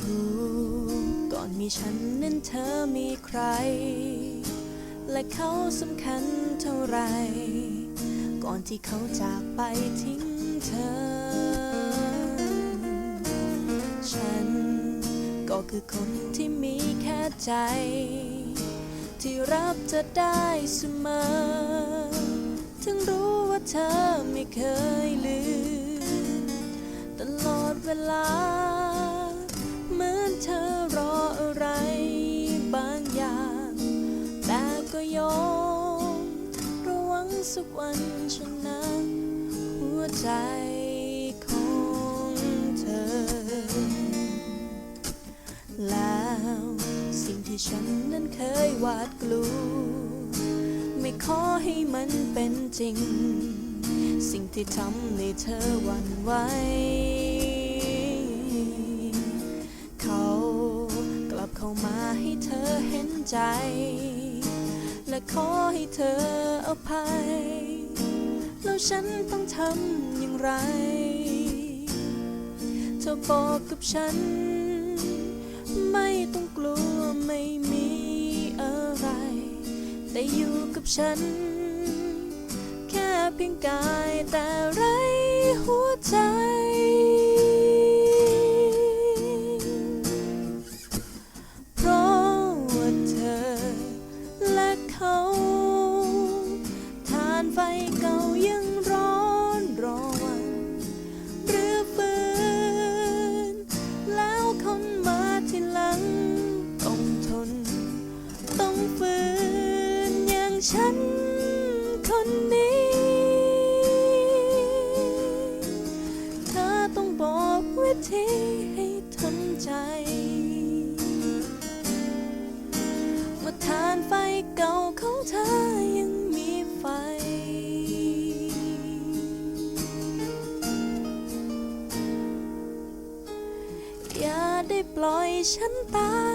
รู้ก่อนมีฉันนั้นเธอมีใคร และเขาสำคัญเท่าไร ก่อนที่เขาจากไปทิ้งเธอ ฉันก็คือคนที่มีแค่ใจ ที่รับเธอได้เสมอถึงรู้ว่าเธอไม่เคยลืมตลอดเวลา ยอมระวังสักวันชนะหัวใจของเธอ แล้วสิ่งที่ฉันนั้นเคยหวาดกลัว ไม่ขอให้มันเป็นจริง สิ่งที่ทำให้เธอหวั่นไหวเขากลับเข้ามาให้เธอเห็นใจ และขอให้เธออภัย แล้วฉันต้องทำอย่างไร เธอบอกกับฉัน ไม่ต้องกลัวไม่มีอะไร แต่อยู่กับฉัน แค่เพียงกายแต่ไร ฉันคนนี้ เธอต้องบอกวิธีให้ทำใจ ว่าทานไฟเก่าของเธอยังมีไฟ อย่าได้ปล่อยฉันตาย